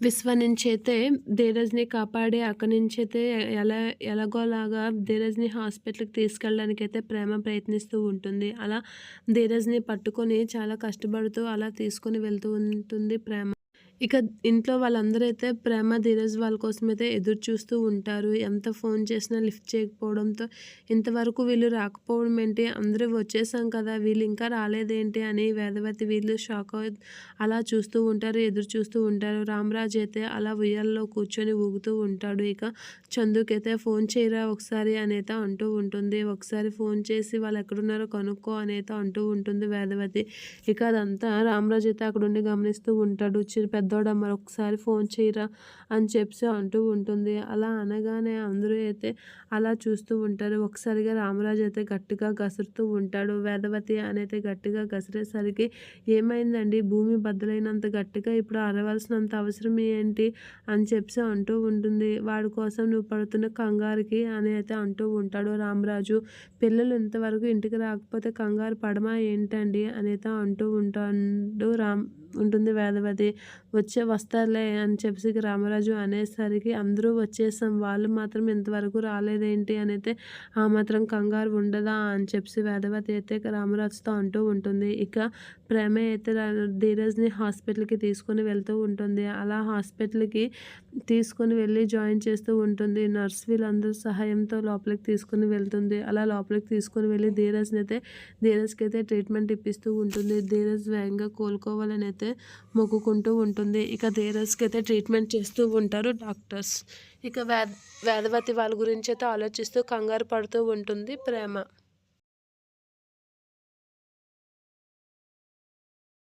విశ్వ నుంచి అయితే ధీరజ్ని కాపాడి అక్కడి నుంచి అయితే ఎలా ఎలాగోలాగా ధీరజ్ని హాస్పిటల్కి తీసుకెళ్ళడానికి అయితే ప్రేమ ప్రయత్నిస్తూ ఉంటుంది. అలా ధీరజ్ని పట్టుకొని చాలా కష్టపడుతూ అలా తీసుకొని వెళ్తూ ఉంటుంది ప్రేమ. ఇక ఇంట్లో వాళ్ళందరూ అయితే ప్రేమ ధీరజ్ వాళ్ళ కోసం అయితే ఎదురు చూస్తూ ఉంటారు. ఎంత ఫోన్ చేసినా లిఫ్ట్ చేయకపోవడంతో ఇంతవరకు వీళ్ళు రాకపోవడం ఏంటి? అందరూ వచ్చేసాం కదా వీళ్ళు ఇంకా రాలేదేంటి? అని వేదవతి వీళ్ళు షాక్ అలా చూస్తూ ఉంటారు ఎదురు చూస్తూ ఉంటారు. రామరాజ్ అయితే అలా ఉయ్యాల్లో కూర్చొని ఊగుతూ ఉంటాడు. ఇక చందుకైతే ఫోన్ చేయరా ఒకసారి అనేత అంటూ ఉంటుంది. ఒకసారి ఫోన్ చేసి వాళ్ళు ఎక్కడున్నారో కనుక్కో అనేత అంటూ ఉంటుంది వేదవతి ఇక అదంతా రామరాజ్ అయితే అక్కడ ఉండి గమనిస్తూ ఉంటాడు. చిరు పెద్దోడ మరొకసారి ఫోన్ చేయరా అని చెప్పి అంటూ ఉంటుంది. అలా అనగానే అందరూ అయితే అలా చూస్తూ ఉంటారు. ఒకసారిగా రామరాజు అయితే గట్టిగా గసురుతూ ఉంటాడు. వేదవతి అని అయితే గట్టిగా గసిరేసరికి ఏమైందండి? భూమి బద్దలైనంత గట్టిగా ఇప్పుడు అరవలసినంత అవసరం ఏంటి? అని చెప్పి అంటూ ఉంటుంది. వాడి కోసం నువ్వు పడుతున్న కంగారుకి అని అయితే అంటూ ఉంటాడు రామరాజు. పిల్లలు ఇంతవరకు ఇంటికి రాకపోతే కంగారు పడమా ఏంటండి? అనేది అంటూ ఉంటాడు రామ్ ఉంటుంది వేదవతి వచ్చే వస్తారులే అని చెప్పేసి రామరాజు అనేసరికి అందరూ వచ్చేసాం. వాళ్ళు మాత్రం ఇంతవరకు రాలేదేంటి అని అయితే ఆ మాత్రం కంగారు ఉండదా అని చెప్పేసి వేదవతి అయితే రామరాజుతో అంటూ ఉంటుంది. ఇక ప్రేమ అయితే ధీరజ్ని హాస్పిటల్కి తీసుకొని వెళ్తూ ఉంటుంది. అలా హాస్పిటల్కి తీసుకొని వెళ్ళి జాయిన్ చేస్తూ ఉంటుంది. నర్స్ వీళ్ళందరూ సహాయంతో లోపలికి తీసుకొని వెళ్తుంది. అలా లోపలికి తీసుకొని వెళ్ళి ధీరజ్ని అయితే ధీరజ్కి అయితే ట్రీట్మెంట్ ఇప్పిస్తూ ఉంటుంది. ధీరజ్ వేగంగా కోలుకోవాలని అయితే మొక్కుకుంటూ ఉంటుంది. ఇక ధీరస్కి అయితే ట్రీట్మెంట్ చేస్తూ ఉంటారు డాక్టర్స్. ఇక వేద వేదవతి వాళ్ళ గురించి అయితే ఆలోచిస్తూ కంగారు పడుతూ ఉంటుంది ప్రేమ.